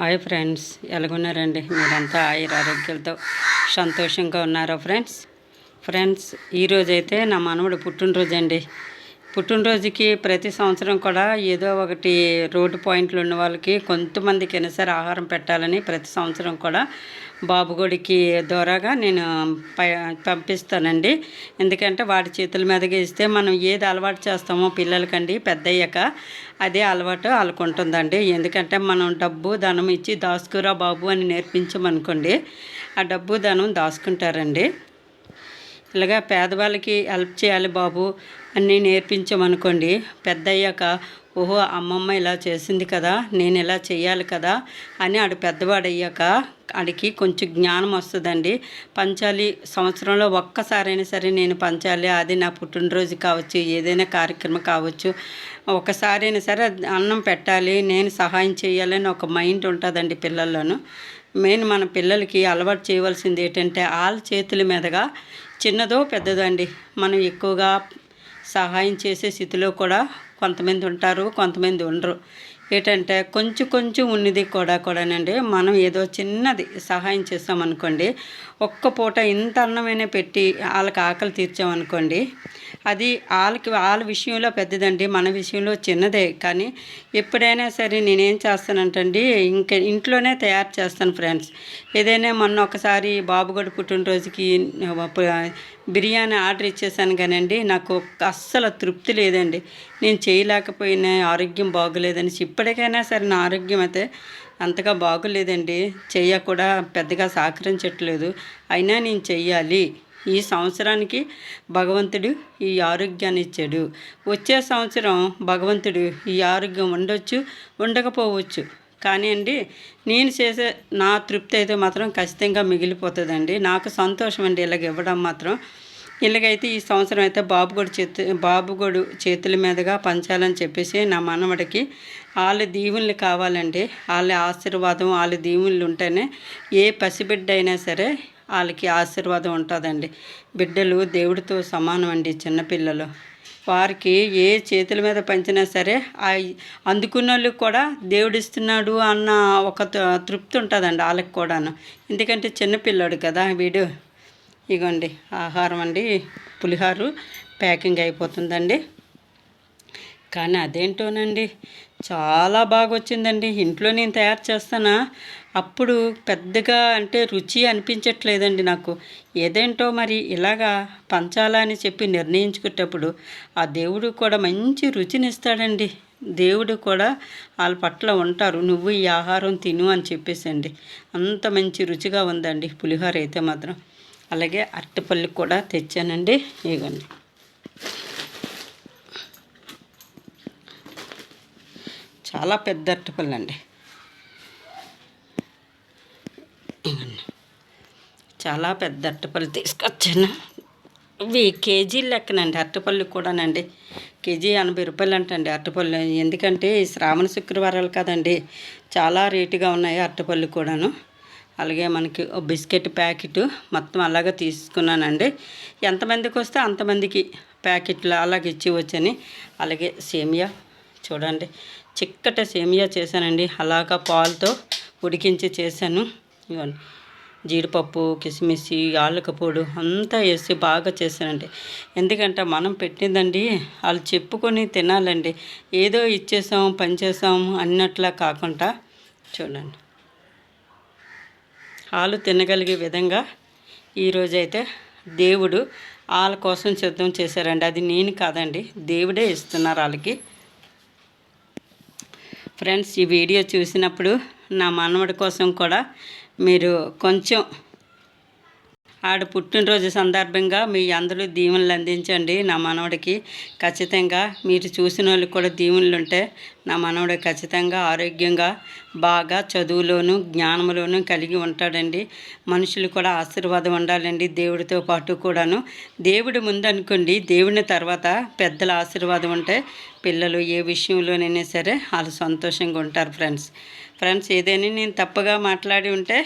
Hi friends ఎలాగున్నారండి? మీరంతా ఆయుర ఆరోగ్యాలతో సంతోషంగా ఉన్నారా ఫ్రెండ్స్? ఫ్రెండ్స్ ఈరోజైతే నా మనవడు పుట్టినరోజు అండి పుట్టినరోజుకి ప్రతి సంవత్సరం కూడా ఏదో ఒకటి రోడ్డు పాయింట్లు ఉన్న వాళ్ళకి కొంతమందికైనా సరే ఆహారం పెట్టాలని ప్రతి సంవత్సరం కూడా బాబుగుడికి ద్వారాగా నేను పంపిస్తానండి. ఎందుకంటే వాడి చేతుల మీదగా ఇస్తే మనం ఏది అలవాటు చేస్తామో పిల్లలకండి పెద్ద అయ్యాక అదే అలవాటు వాళ్ళకు ఉంటుందండి ఎందుకంటే మనం డబ్బు ధనం ఇచ్చి దాచుకురా బాబు అని నేర్పించమనుకోండి ఆ డబ్బు ధనం దాచుకుంటారండి ఇలాగా పేదవాళ్ళకి హెల్ప్ చేయాలి బాబు అని నేర్పించామనుకోండి పెద్ద అయ్యాక ఓహో అమ్మమ్మ ఇలా చేసింది కదా నేను ఇలా చేయాలి కదా అని ఆడు పెద్దవాడు అయ్యాక ఆడికి కొంచెం జ్ఞానం వస్తుందండి. పంచాలి సంవత్సరంలో ఒక్కసారైనా సరే నేను పంచాలి అది నా పుట్టినరోజు కావచ్చు ఏదైనా కార్యక్రమం కావచ్చు. ఒకసారైనా సరే అన్నం పెట్టాలి నేను సహాయం చేయాలని ఒక మైండ్ ఉంటుందండి పిల్లల్లోనూ. మెయిన్ మన పిల్లలకి అలవాటు చేయవలసింది ఏంటంటే వాళ్ళ చేతుల మీదుగా చిన్నదో పెద్దదో అండి. మనం ఎక్కువగా సహాయం చేసే స్థితిలో కూడా కొంతమంది ఉంటారు కొంతమంది ఉండరు. ఏంటంటే కొంచెం కొంచెం ఉన్నది కూడా కూడానండి. మనం ఏదో చిన్నది సహాయం చేస్తామనుకోండి ఒక్క పూట ఇంత అన్నమైనా పెట్టి వాళ్ళకి ఆకలి తీర్చామనుకోండి అది వాళ్ళకి వాళ్ళ విషయంలో పెద్దదండి. మన విషయంలో చిన్నదే. కానీ ఎప్పుడైనా సరే నేనేం చేస్తానంటండి ఇంకా ఇంట్లోనే తయారు చేస్తాను ఫ్రెండ్స్. ఏదైనా మొన్న ఒకసారి బాబుగడు పుట్టినరోజుకి బిర్యానీ ఆర్డర్ ఇచ్చేసాను కానండి నాకు అస్సలు తృప్తి లేదండి. నేను చేయలేకపోయినా ఆరోగ్యం బాగోలేదని. ఇప్పటికైనా సరే నా ఆరోగ్యం అయితే అంతగా బాగోలేదండి. చెయ్య కూడా పెద్దగా సహకరించట్లేదు అయినా నేను చెయ్యాలి. ఈ సంవత్సరానికి భగవంతుడు ఈ ఆరోగ్యాన్ని ఇచ్చాడు. వచ్చే సంవత్సరం భగవంతుడు ఈ ఆరోగ్యం ఉండొచ్చు ఉండకపోవచ్చు. కానీ అండి నేను చేసే నా తృప్తి అయితే మాత్రం ఖచ్చితంగా మిగిలిపోతుందండి. నాకు సంతోషం అండి ఇలాగ ఇవ్వడం మాత్రం. ఇలాగైతే ఈ సంవత్సరం అయితే బాబుగోడు చేతు బాబుగోడు చేతుల మీదుగా పంచాలని చెప్పేసి నా మనవడికి వాళ్ళ దీవుల్ని కావాలండి. వాళ్ళ ఆశీర్వాదం వాళ్ళ దీవుళ్ళు ఉంటేనే ఏ పసిబిడ్డ అయినా సరే వాళ్ళకి ఆశీర్వాదం ఉంటుందండి. బిడ్డలు దేవుడితో సమానం అండి చిన్నపిల్లలు. వారికి ఏ చేతుల మీద పంచినా సరే అందుకున్న వాళ్ళకి కూడా దేవుడిస్తున్నాడు అన్న ఒక త- తృప్తి ఉంటుందండి వాళ్ళకి కూడాను. ఎందుకంటే చిన్నపిల్లాడు కదా వీడు. ఇగోండి ఆహారం అండి. పులిహారు ప్యాకింగ్ అయిపోతుందండి. కానీ అదేంటోనండి? చాలా బాగా వచ్చిందండి ఇంట్లో నేను తయారు చేస్తానా? అప్పుడు పెద్దగా అంటే రుచి అనిపించట్లేదండి నాకు. ఏదేంటో మరి ఇలాగా పంచాలా అని చెప్పి నిర్ణయించుకునేటప్పుడు ఆ దేవుడు కూడా మంచి రుచిని ఇస్తాడండి దేవుడు కూడా వాళ్ళ పట్ల ఉంటారు. నువ్వు ఈ ఆహారం తిను అని చెప్పేసండి. అంత మంచి రుచిగా ఉందండి. పులిహోర అయితే మాత్రం. అలాగే అరటిపళ్ళు కూడా తెచ్చానండి. ఇవ్వండి చాలా పెద్ద అరటిపళ్ళు అండి చాలా పెద్ద అరటిపళ్ళు తీసుకొచ్చాను. ఇవి కేజీ లెక్కనండి అరటిపళ్ళు కూడానండి. కేజీ ఎనభై రూపాయలు అంటండి అరటిపళ్ళు. ఎందుకంటే శ్రావణ శుక్రవారాలు కదండి చాలా రేటుగా ఉన్నాయి అరటిపళ్ళు కూడాను. అలాగే మనకి ఓ బిస్కెట్ ప్యాకెట్ మొత్తం అలాగే తీసుకున్నానండి. ఎంతమందికి వస్తే అంతమందికి ప్యాకెట్లు అలాగే ఇచ్చి వచ్చని. అలాగే సేమియా చూడండి చిక్కట సేమియా చేశానండి. అలాగా పాలతో ఉడికించి చేశాను. ఇవ్వండి జీడిపప్పు కిస్మిస్ యాలకపొడు అంతా వేసి బాగా చేశానండి. ఎందుకంటే మనం పెట్టిందండి వాళ్ళు చెప్పుకొని తినాలండి. ఏదో ఇచ్చేసాం పనిచేసాం అన్నట్లా కాకుండా చూడండి. ఆలు తినగలిగే విధంగా ఈరోజైతే దేవుడు వాళ్ళ కోసం సిద్ధం చేశారండి. అది నేను కాదండి దేవుడే ఇస్తున్నారు వాళ్ళకి. ఫ్రెండ్స్ ఈ వీడియో చూసినప్పుడు నా మనవడి కోసం కూడా మీరు కొంచెం ఆడు పుట్టినరోజు సందర్భంగా మీ అందరూ దీవెనలు అందించండి. నా మనవడికి ఖచ్చితంగా మీరు చూసిన వాళ్ళకి కూడా దీవెనలు ఉంటే నా మనవడు ఖచ్చితంగా ఆరోగ్యంగా బాగా చదువులోను జ్ఞానంలోను కలిగి ఉంటాడండి. మనుషులు కూడా ఆశీర్వాదం ఉండాలండి దేవుడితో పాటు కూడాను. దేవుడు ముందనుకోండి దేవుని తర్వాత పెద్దల ఆశీర్వాదం ఉంటే పిల్లలు ఏ విషయంలోనైనా సరే వాళ్ళు సంతోషంగా ఉంటారు ఫ్రెండ్స్. ఫ్రెండ్స్ ఏదైనా నేను తప్పుగా మాట్లాడి ఉంటే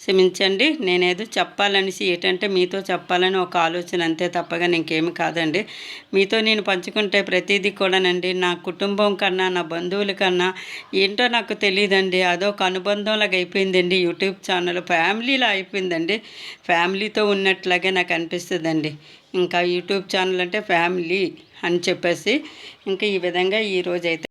క్షమించండి నేనేదో చెప్పాలనేసి ఏంటంటే మీతో చెప్పాలని ఒక ఆలోచన అంతే తప్పగా ఇంకేమి కాదండి. మీతో నేను పంచుకుంటే ప్రతిదీ కూడానండి. నా కుటుంబం కన్నా నా బంధువుల కన్నా ఏంటో నాకు తెలియదండి అదొక అనుబంధంలాగా అయిపోయిందండి. యూట్యూబ్ ఛానల్ ఫ్యామిలీలో అయిపోయిందండి. ఫ్యామిలీతో ఉన్నట్లాగే నాకు అనిపిస్తుందండి. ఇంకా యూట్యూబ్ ఛానల్ అంటే ఫ్యామిలీ అని చెప్పేసి ఇంకా ఈ విధంగా ఈరోజైతే